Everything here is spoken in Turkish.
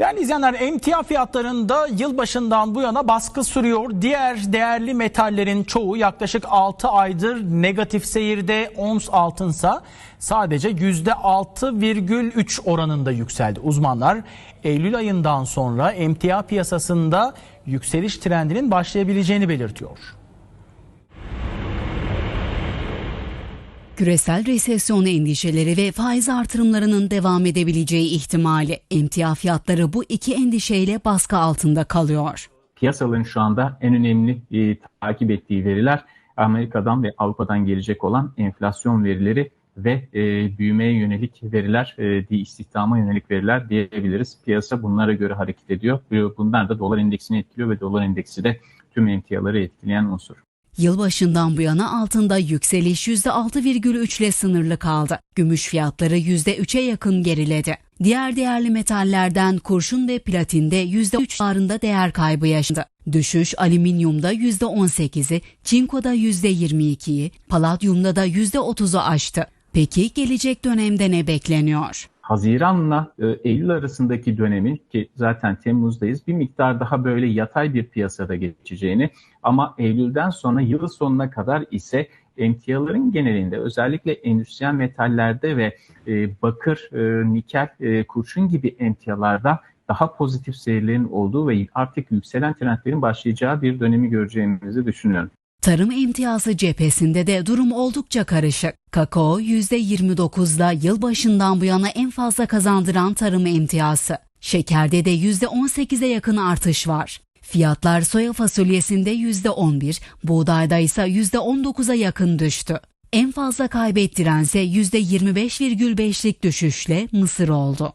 Değerli izleyenler emtia fiyatlarında yılbaşından bu yana baskı sürüyor. Diğer değerli metallerin çoğu yaklaşık 6 aydır negatif seyirde. Ons altınsa sadece %6,3 oranında yükseldi. Uzmanlar Eylül ayından sonra emtia piyasasında yükseliş trendinin başlayabileceğini belirtiyor. Küresel resesyon endişeleri ve faiz artırımlarının devam edebileceği ihtimali emtia fiyatları bu iki endişeyle baskı altında kalıyor. piyasaların şu anda en önemli e, takip ettiği veriler Amerika'dan ve Avrupa'dan gelecek olan enflasyon verileri ve e, büyümeye yönelik veriler, e, istihdama yönelik veriler diyebiliriz. Piyasa bunlara göre hareket ediyor. Bu- Bunlar da dolar endeksini etkiliyor ve dolar endeksi de tüm emtiaları etkileyen unsur. Yılbaşından bu yana altında yükseliş %6,3 ile sınırlı kaldı. Gümüş fiyatları %3'e yakın geriledi. Diğer değerli metallerden kurşun ve platinde %3 civarında değer kaybı yaşandı. Düşüş alüminyumda %18'i, çinkoda %22'yi, paladyumda da %30'u aştı. Peki gelecek dönemde ne bekleniyor? Haziranla e, Eylül arasındaki dönemin ki zaten Temmuz'dayız bir miktar daha böyle yatay bir piyasada geçeceğini ama Eylül'den sonra yıl sonuna kadar ise emtiaların genelinde özellikle endüstriyel metallerde ve e, bakır, e, nikel, e, kurşun gibi emtialarda daha pozitif seyirlerin olduğu ve artık yükselen trendlerin başlayacağı bir dönemi göreceğimizi düşünüyorum. Tarım emtiyazı cephesinde de durum oldukça karışık. Kakao %29'da yılbaşından bu yana en fazla kazandıran tarım emtiyazı. Şekerde de %18'e yakın artış var. Fiyatlar soya fasulyesinde %11, buğdayda ise %19'a yakın düştü. En fazla kaybettirense %25,5'lik düşüşle mısır oldu.